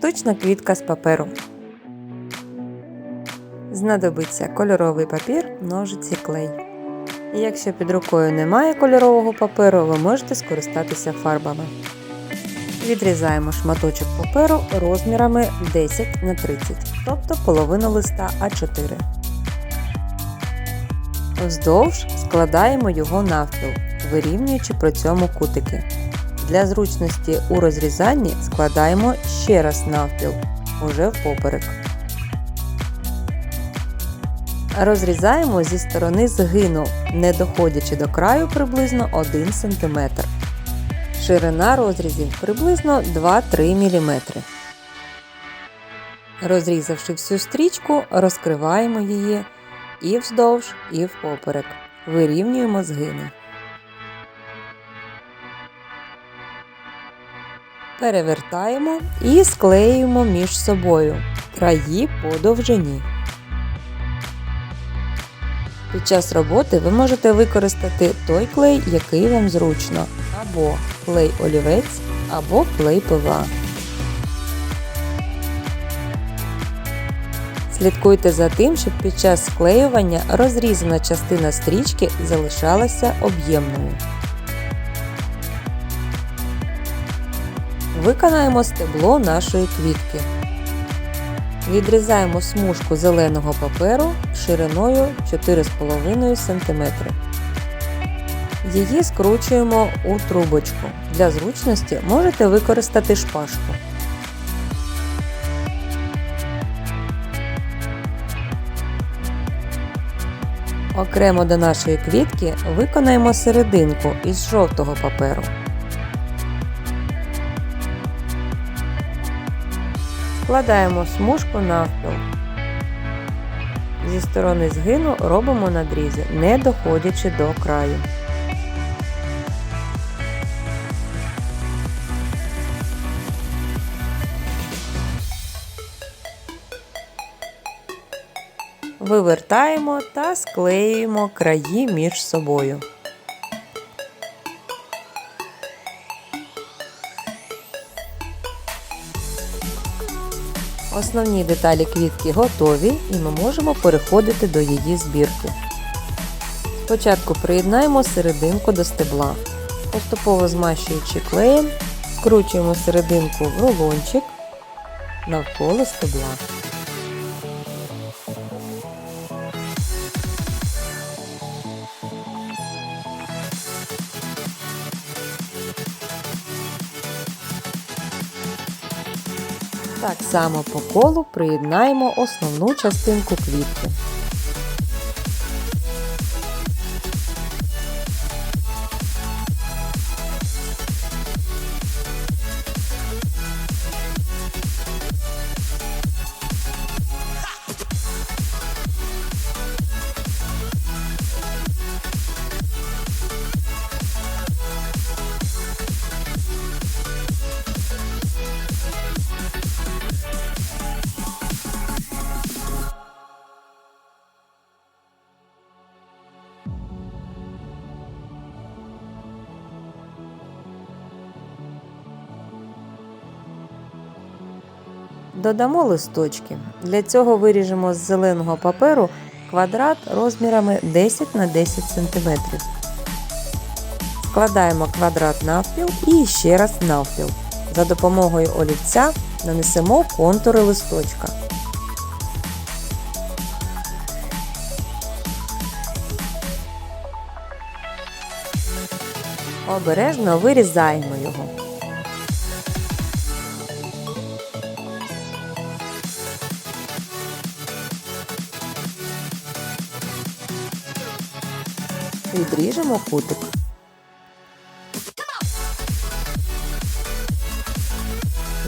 Штучна квітка з паперу. Знадобиться кольоровий папір, ножиці, клей. Якщо під рукою немає кольорового паперу, ви можете скористатися фарбами. Відрізаємо шматочок паперу розмірами 10 на 30, тобто половину листа А4. Вздовж складаємо його навпіл, вирівнюючи при цьому кутики. Для зручності у розрізанні складаємо ще раз навпіл, уже впоперек. Розрізаємо зі сторони згину, не доходячи до краю приблизно 1 см. Ширина розрізів приблизно 2-3 мм. Розрізавши всю стрічку, розкриваємо її і вздовж, і впоперек. Вирівнюємо згини. Перевертаємо і склеюємо між собою краї по довжині. Під час роботи ви можете використати той клей, який вам зручно, або клей олівець, або клей ПВА. Слідкуйте за тим, щоб під час склеювання розрізана частина стрічки залишалася об'ємною. Виконаємо стебло нашої квітки. Відрізаємо смужку зеленого паперу шириною 4,5 см. Її скручуємо у трубочку. Для зручності можете використати шпажку. Окремо до нашої квітки виконаємо серединку із жовтого паперу. Складаємо смужку навпіл. Зі сторони згину робимо надрізи, не доходячи до краю. Вивертаємо та склеюємо краї між собою. Основні деталі квітки готові і ми можемо переходити до її збірки. Спочатку приєднаємо серединку до стебла. Поступово змащуючи клеєм, скручуємо серединку в рулончик навколо стебла. Так само по колу приєднаємо основну частинку квітки. Додамо листочки. Для цього виріжемо з зеленого паперу квадрат розмірами 10 на 10 см. Складаємо квадрат навпіл і ще раз навпіл. За допомогою олівця нанесемо контури листочка. Обережно вирізаємо його. Відріжемо кутик.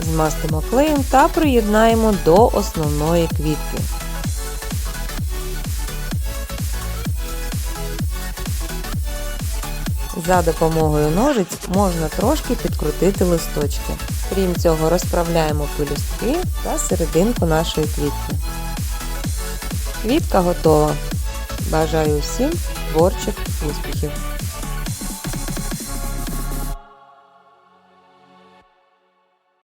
Змастимо клеєм та приєднаємо до основної квітки. За допомогою ножиць можна трошки підкрутити листочки. Крім цього, розправляємо пелюстки та серединку нашої квітки. Квітка готова. Бажаю всім творчих успіхів!